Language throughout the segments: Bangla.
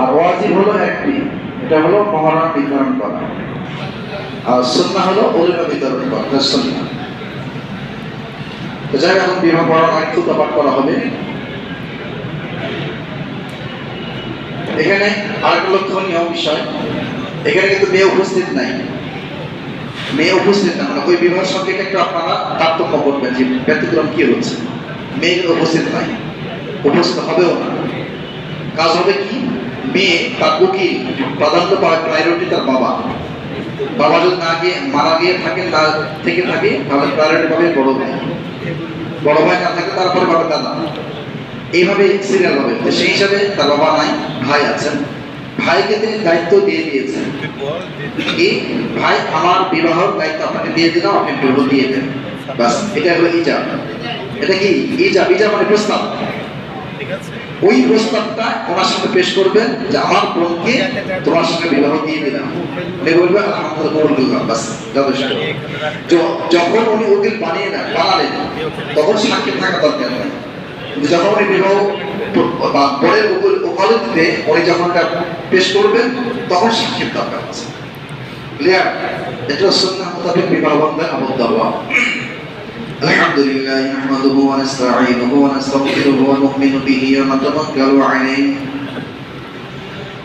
আর ওয়াজিব হলো একটি, এটা হলো মহারণ নির্ধারণ করা। আর সুন্নাহ হলো অলিমা বিতরণ করা, এটা তো যাই এখন বিবাহ আইন খুব পাঠ করা হবে। এখানে আরেকটা লক্ষণীয় বিষয়, এখানে কিন্তু মেয়ে উপস্থিত নাই। মেয়ে উপস্থিত না মানে ওই বিবাহ সঙ্গে একটু আপনারা তারতম্য করবেন যে ব্যতিক্রম কি হচ্ছে। মেয়ে উপস্থিত নাই, উপস্থিত হবেও না। কাজ হবে কি? মেয়ে তার উকিল প্রাধান্য প্রায়োরিটি তার বাবা। বাবা যদি না গিয়ে, মারা গিয়ে থাকেন না থেকে থাকে, তাহলে প্রায়োরিটি পাবে বড় ভাই। বড় ভাই না থাকে, তারপরে পাবে দাদা। এইভাবে সিরিয়াল হবে। সেই হিসাবে তার বাবা নাই, ভাই আছেন। ভাইকে তিনি দায়িত্ব দিয়ে দিয়েছেন। কি ভাই আমার বিবাহর দায়িত্ব আপনাকে দিয়ে দিলাম, আপনি বিবাহ দিয়ে দেন। বাস, এটা হলো ইজাব। এটা কি? ইজাব। ইজাব মানে প্রস্তাব। ওই প্রস্তাবটা ওনার সামনে পেশ করবেন যে আমার বোনকে তোমার সাথে বিবাহ দিয়ে দিলাম। উনি বলবেন যথেষ্ট। যখন উনি উকিল বানিয়ে নেন, বানালেন, তখন সাক্ষী থাকা দরকার নেই। যখন উনি বিবাহ বা উকিল ওকালতিতে উনি যখন পেশ করবেন, তখন সাক্ষীর দরকার আছে। ক্লিয়ার এটা সুন্নাহ মোতাবেক বিবাহ বন্ধন আবদ্ধ হওয়া الحمد لله نحمده ونستعينه ونستغفره ونؤمن به ونتوكل عليه.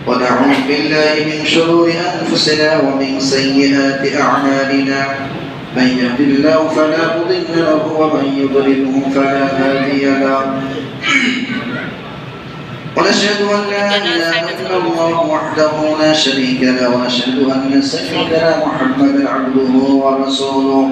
ونعوذ بالله من شرور أنفسنا ومن سيئات أعمالنا. من يهد الله فلا مضل له ومن يضلله فلا هادي له. ونشهد أن لا إله إلا الله وحده لا شريك له. ونشهد أن سيدنا محمدا عبده ورسوله.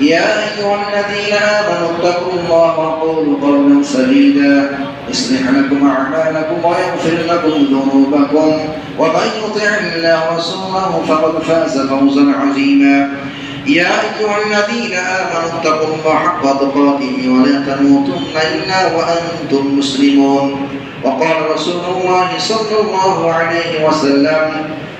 يا أيها الذين آمنوا اتقوا الله وقولوا قولا سديدا يصلح لكم أعمالكم ويغفر لكم ذنوبكم ومن يطع الله ورسوله فقد فاز فوزا عظيما يا أيها الذين آمنوا اتقوا الله حق تقاته ولا تموتن إلا وأنتم مسلمون وقال رسول الله صلى الله عليه وسلم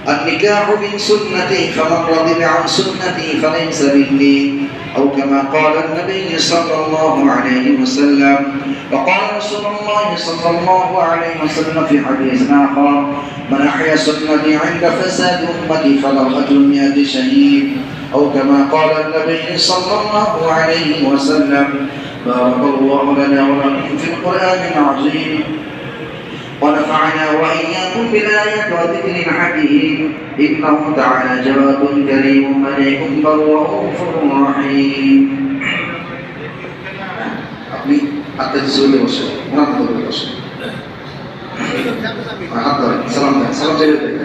النكاح من سنتي فمن رغب عن سنتي فليس مني أو كما قال النبي صلى الله عليه وسلم وقال رسول الله صلى الله عليه وسلم في حديث آخر من أحيا سنتي عند فساد أمتي فله أجر مئة شهيد. أو كما قال النبي صلى الله عليه وسلم بارك الله لنا ولكم في القرآن العظيم. ونفعنا وإياكم بالآيات وذكر الحكيم إنه تعالى جواد كريم مليك بر رؤوف رحيم আপনি হাতে চলে বসে ওনার ধরে বসে হাত ধরেন সালাম দেন সালাম চাইলে দেন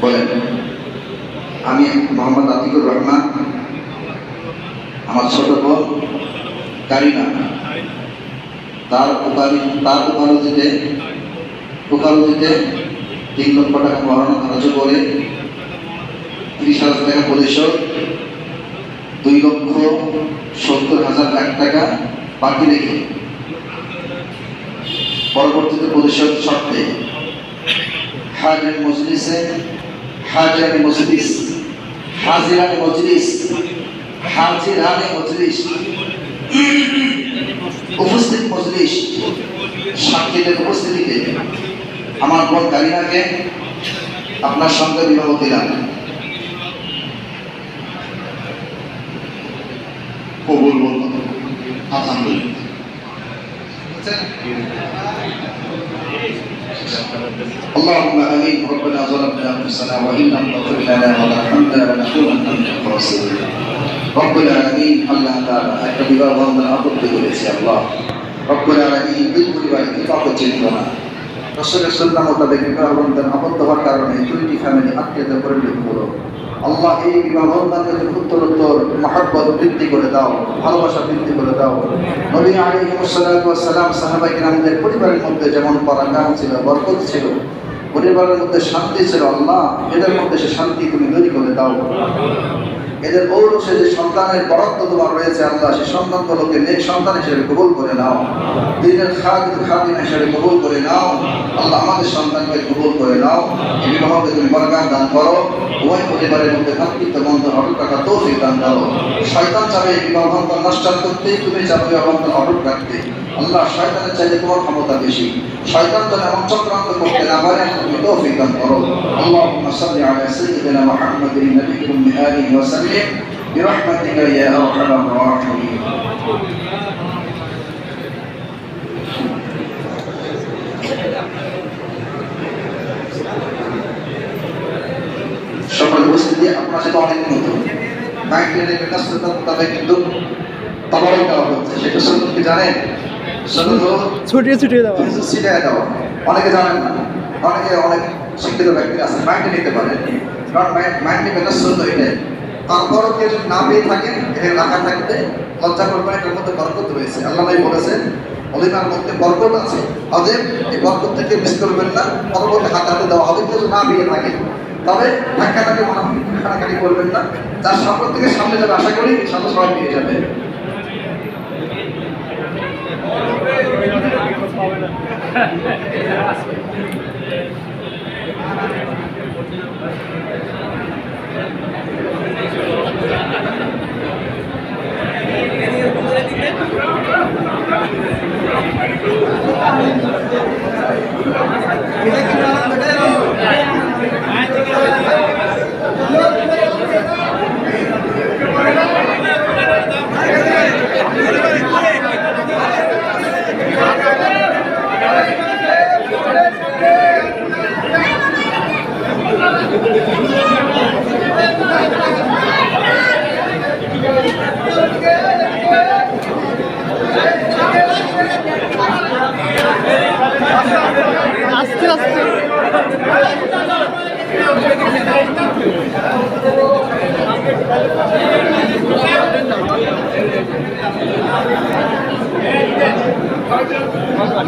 বলেন আমি মোহাম্মদ আতিকুর রহমান আমার ছোট বোন কারিনা তার উপাধি, তার উপাধিতে উপাধিতে তিন লক্ষ টাকা মরণ খরচ করে ত্রিশ হাজার টাকা পরিশোধ, দুই লক্ষ সত্তর হাজার লাখ টাকা বাকি রেখে পরবর্তীতে পরিশোধ শর্তে হাজার মজলিসে হাজার মজলিস, হাজিরানে মজলিস হাজিরানে মজলিস। উপস্থিত মজলিস সাক্ষীদের উপস্থিতিতে আমার বোন কারিনাকে আপনার সঙ্গে বিবাহ দিলাম কবুল বলব আলহামদুলিল্লাহ اللهم امين ربنا ظلمنا انفسنا وان لم تغفر لنا وترحمنا لنكونن من الخاسرين রব্বুল আলামিন আল্লাহ তাআলা একটা বিবাহ বন্ধন আপত্তি করেছে, আল্লাহ। রব্বুল আলামিন দুই পরিবারে বিবাহ চিহ্ন না? রসুলের সুন্নাহ মোতাবেক বিবাহ বন্ধন আবদ্ধ হওয়ার কারণে দুইটি ফ্যামিলি আত্মীয়ত পরিণত হলো আল্লাহ এই বিবাহ বন্ধনকে উত্তরোত্তর মহাব্বত বৃদ্ধি করে দাও, ভালোবাসা বৃদ্ধি করে দাও। নবী আলিমসালাম সাহাবাই গ্রামদের পরিবারের মধ্যে যেমন পরাকাম ছিল, বরকত ছিল, পরিবারের মধ্যে শান্তি ছিল, আল্লাহ এদের মধ্যে সে শান্তি তুমি তৈরি করে দাও। এদের ঔরসে যে সন্তানের বরত্ব তোমার রয়েছে আল্লাহ, সে সন্তানগুলোকে নেক সন্তান হিসেবে কবুল করে নাও। দিনের খাদিম খাদিম হিসেবে কবুল করে নাও। আল্লাহ আমাদের সন্তানকে কবুল করে নাও। এই বিবাহকে তুমি বরকাত দান করো। উভয় পরিবারের মধ্যে ভাতৃত্ব বন্ধন অটুট রাখা তৌফিক দান দাও শয়তান চাবে এই বিবাহ নষ্ট করতে, তুমি চাবে বিবাহ অটুট রাখতে। আল্লাহ শয়তানের চাইতে তোমার ক্ষমতা বেশি শয়তান যেন এমন চক্রান্ত করতে না পারে তুমি তৌফিক দান করো اللهم صل على سيدنا محمد النبي من آله وسلم برحمتك يا أرحم الراحمين সকল উপস্থিতি আপনার সাথে অনেক নতুন ব্যাংকের ব্যস্ততা তাদের কিন্তু তবারক দেওয়া হচ্ছে। সেটা শুনুন কি জানেন? শুনুন ছুটিয়ে ছুটিয়ে দেওয়া। দেওয়া। অনেকে জানেন না। অনেকে অনেক শিক্ষিত ব্যক্তি আছে মাইন্ডে নিতে পারে। কারণ মাইন্ড নিবে না শুনতো এটাই। তারপরও কেউ যদি না পেয়ে থাকেন এখানে রাখা থাকতে লজ্জা করবেন এটার মধ্যে বরকত রয়েছে। আল্লাহ ভাই বলেছেন অলিমার মধ্যে বরকত আছে। অতএব এই বরকত থেকে মিস করবেন না। পরবর্তী হাতে হাতে দেওয়া হবে কেউ না পেয়ে থাকে। তবে ধাক্কাটাকে খানাখানি করবেন না। যার সামনে থেকে সামনে যাবে আশা করি সামনে সবাই পেয়ে যাবে। আস্তে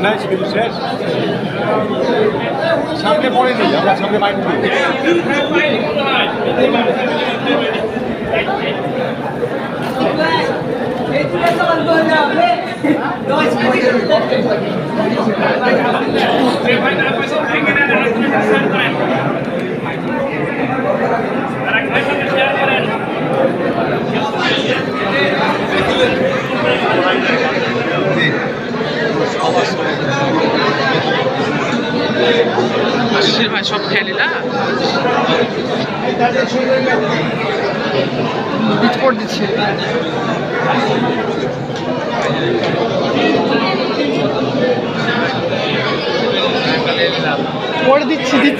না কিন্তু শেষ। সামনে পড়ে দিই আমরা সামনে দিই আশিসের ভাই সব খেয়ে নিলা বিট করে দিচ্ছে পরে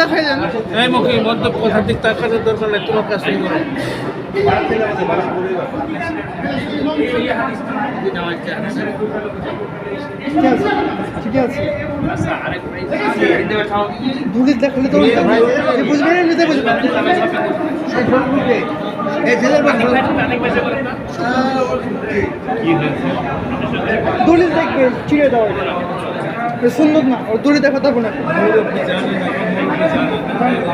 দেখাই দেন এই মুখে মন্তব্য কথার দিক তাকানোর দরকার নেই তোমার কাছে ঠিক আছে। দূরে দেখালে তো বুঝবে না নিতে বুঝবে। দলিল দেখবে চিড়ে দেওয়া সুন্দর না ওর দলিল দেখা যাবে না।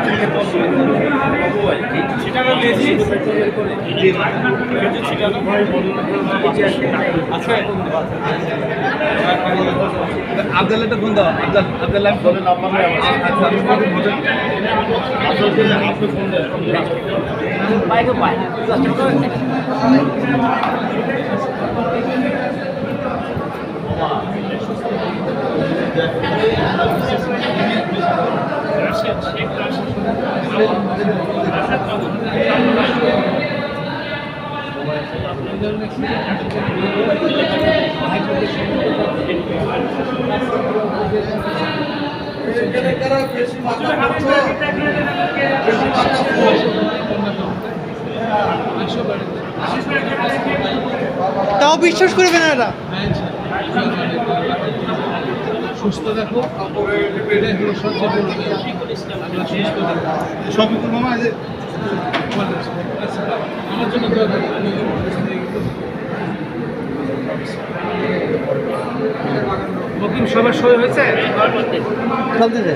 হোক আবদাল্লাটা ফোন দাও আবদাল আবদাল্লাহ বলে নাম্বার আচ্ছা আমি বলি তাও বিশ্বাস করবে না এরা? সুস্থ দেখো পেটে হলো সবচেয়ে সবই তো মামা যে আমার জন্য দোয়া করি সবার সময় হয়েছে? চলতেছে